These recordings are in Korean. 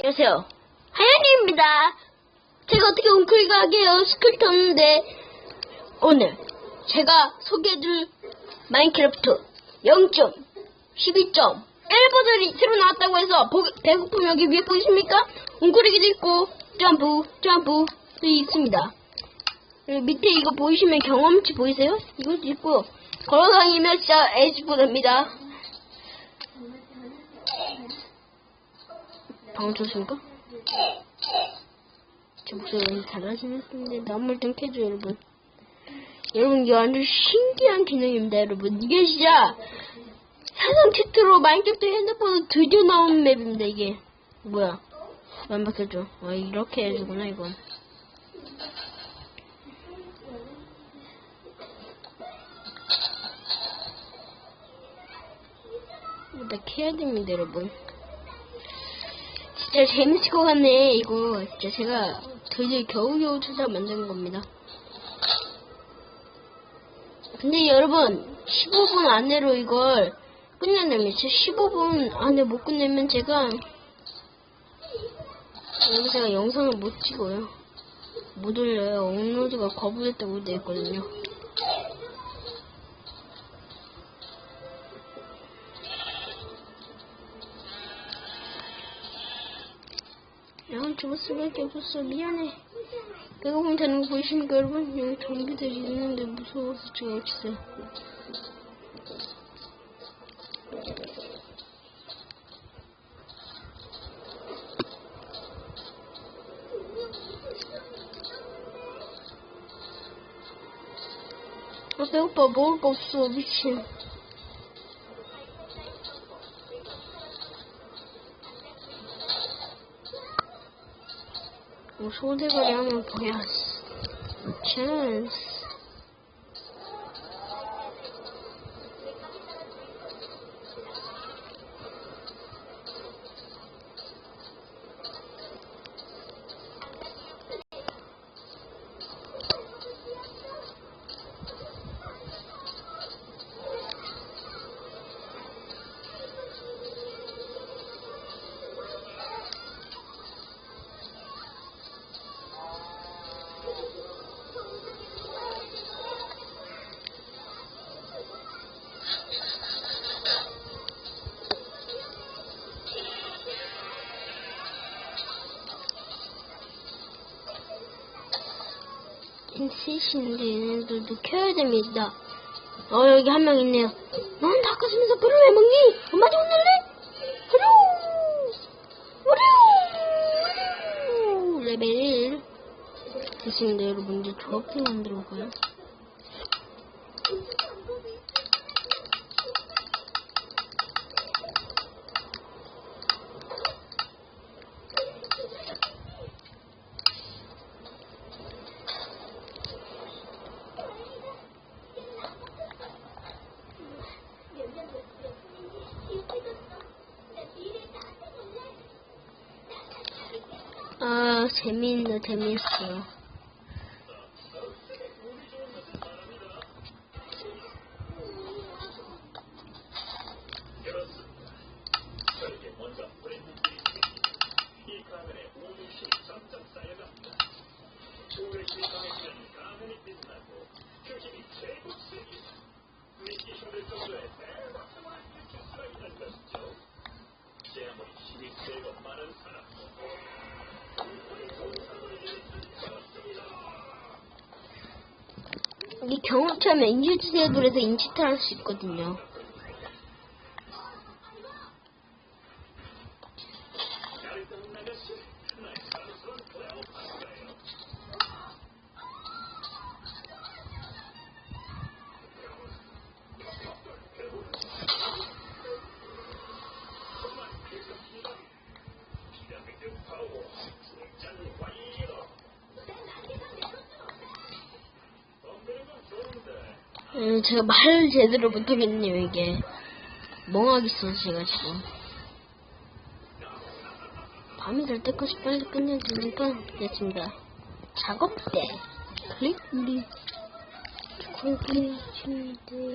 안녕하세요. 하연이입니다. 제가 어떻게 웅크리가 하게요? 스크립트 없는데, 오늘 제가 소개해줄 마인크래프트 0.12점 1버전이 새로 나왔다고 해서 보- 배고픔 여기 위에 보이십니까? 웅크리기도 있고, 점프, 점프도 있습니다. 그리고 밑에 이거 보이시면 경험치 보이세요? 이것도 있고, 걸어다니면 진짜 에이스보드입니다. 방금 쳤습니까? 제 목소리 너무 달라지는데. 나물 좀 켜줘 여러분. 여러분 이게 완전 신기한 기능입니다 여러분. 이게 진짜 사상 최초로 마인크래프트 핸드폰으로 드디어 나온 맵입니다 이게. 뭐야? 바뀌어져 아 이렇게 해주구나 이건. 일단 켜야 됩니다 여러분 진짜 재밌을 것 같네 이거. 진짜 제가 드디어 겨우겨우 찾아 만든 겁니다. 근데 여러분 15분 안으로 이걸 끝내려면 진짜 15분 안에 못 끝내면 제가 여기 제가 영상을 못 찍어요. 못 올려요. 업로드가 거부됐다고 되어 있거든요 야, 죽을 수밖에 없었어. 미안해. 내가 보면 되는 거 보이십니까, 여러분? 3시인데 얘네들도 켜야 됩니다. 어 여기 한 명 있네요. 넌 닭가슴에서 뼈를 왜 먹니? 엄마한테 혼날래? 헬로! 우리우! 레벨 1 됐습니다 여러분들 조합 좀 만들어볼까요? 아 재미있네 재미 이 경험치하면 인질지대돌에서 인치탈 할 수 있거든요 음, 제가 말을 제대로 못하겠네요, 이게. 멍하게 있어서 제가 지금. 밤이 될 때까지 빨리 끝내야 되니까, 됐습니다. 작업 때. 클릭, 우리. 거기, 침대,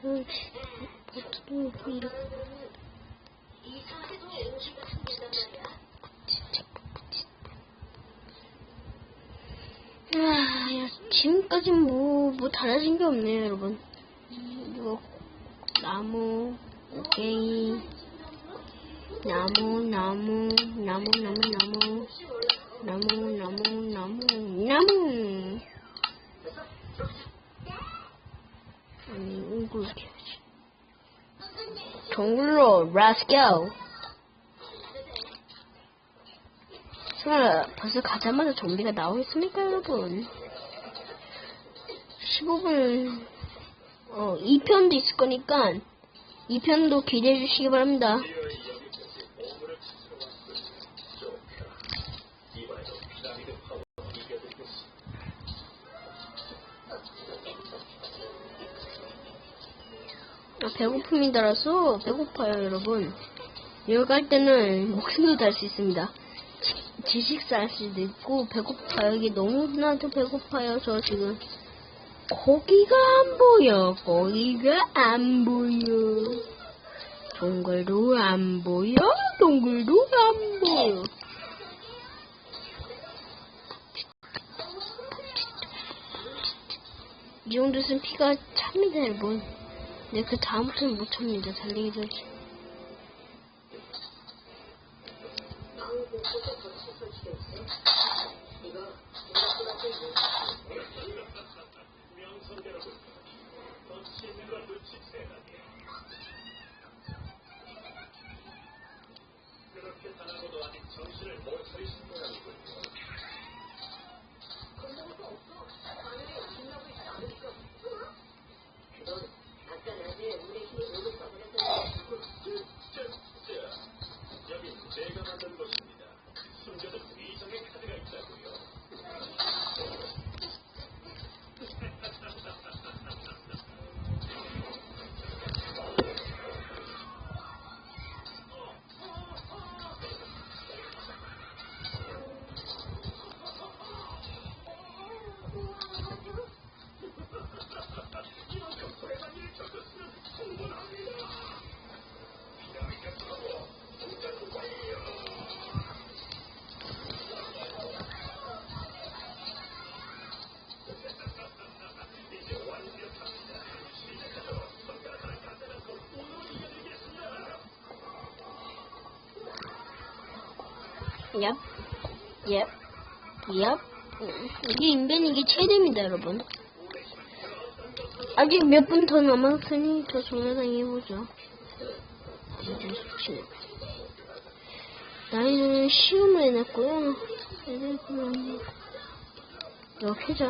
버튼, 이렇게. 지금까지 뭐, 뭐 달라진 게 없네요, 여러분. 이거, 나무, 오케이. 나무, 나무, 나무, 나무, 나무. 나무, 나무, 나무, 나무. 아니, 이거 이렇게 해야지. 동굴로, let's go. 설마 벌써 가자마자 좀비가 나오겠습니까, 여러분? 15분, 어, 2편도 있을 거니까, 2편도 기대해 주시기 바랍니다. 아, 배고픔이 달아서 배고파요, 여러분. 여기 갈 때는 목숨도 달 수 있습니다. 지- 지식사 할 수도 있고, 배고파요. 여기 너무나도 배고파요, 저 지금. 고기가 안 보여, 고기가 안 보여. 동굴도 안 보여, 동굴도 안 보여. 이 정도 있으면 피가 찹니다, 여러분. 근데 그 다음부터는 못 참니다. 달리기 전에. Boys Station Forever. 얍, 얍, 얍. 음, 이게 인벤 이게 최대입니다, 여러분. 아직 몇 분 더 남았으니 더 정나당히 해보죠. 이제 숙취. 나이는 시음을 해놨고요. 이제 그만 이렇게 자.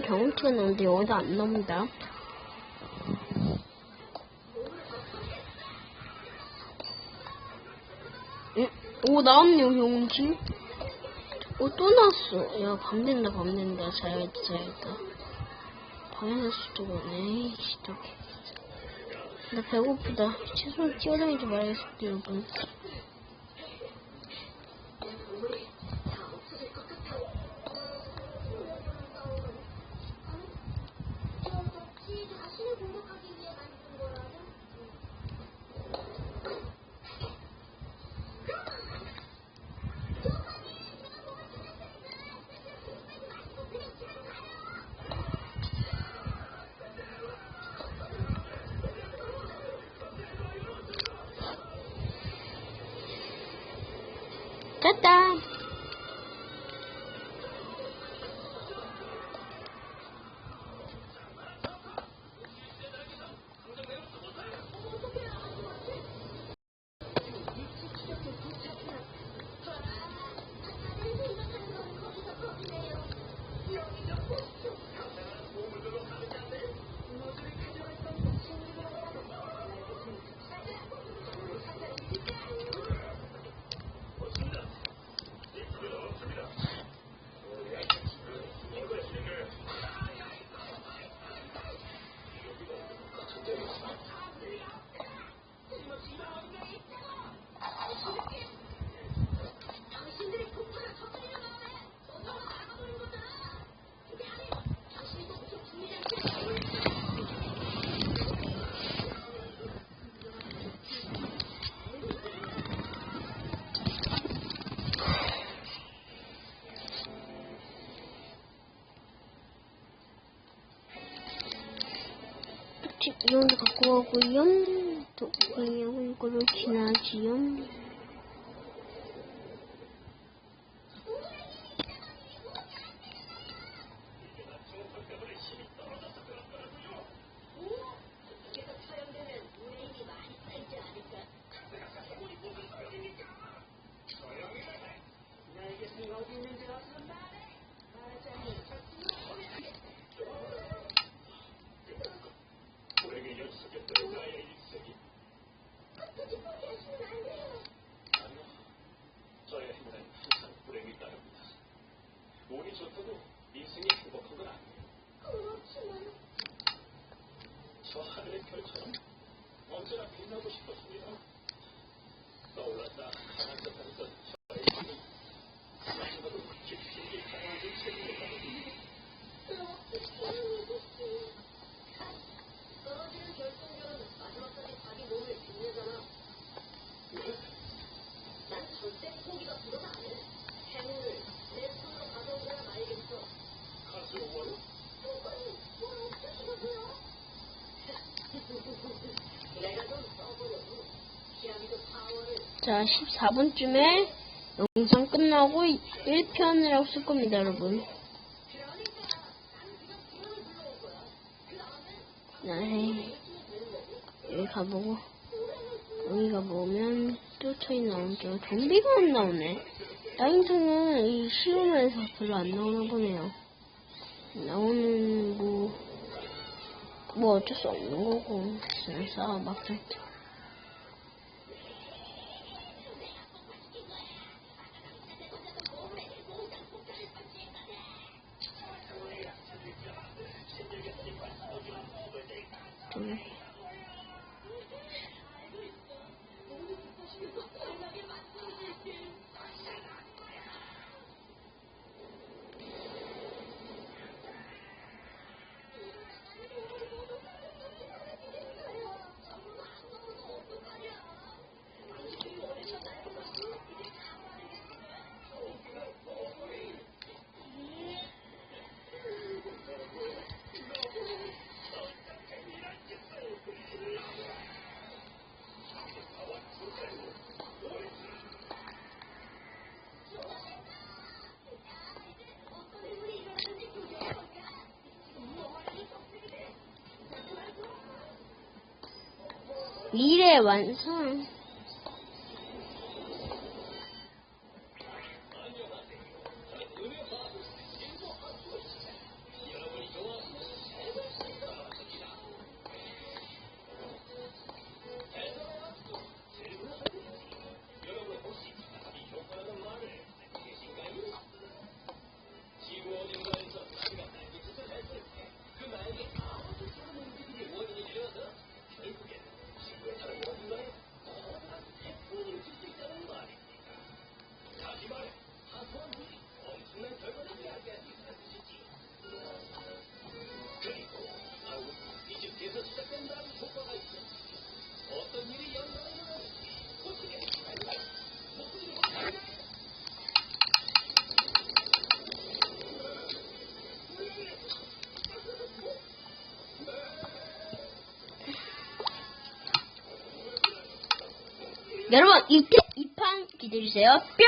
경험치가 나오는데 여기도 안 나옵니다. 음, 오, 나왔네요, 경험치. 오, 또 나왔어. 야, 밤 된다, 밤 된다. 자야겠다, 자야겠다. 밤에서 수도 오네. 씨, 어떡해. 나 배고프다. 최소 뛰어다니지 말아야겠어, 여러분. 4とか5、5、4と、5、4、5、6、7、8、4。 하늘의 별처럼 언제나 빛나고 싶었습니다. 떠올랐다. 강한 듯하던 저의 힘이 마지막으로 깊이 강하게 채웁니다. 가스로워요? 자, 14분쯤에 영상 끝나고 1편이라고 쓸 겁니다, 여러분. 네. 여기 가보고, 여기 가보면 또 차이 나오죠. 좀비가 안 나오네. 다인턴은 이 시험에서 별로 안 나오나 보네요. 나오는, 뭐, 뭐 어쩔 수 없는 거고, 싸워, 막상. 좀. 미래 완성. 여러분, 이, 이판 기다리세요. 뿅!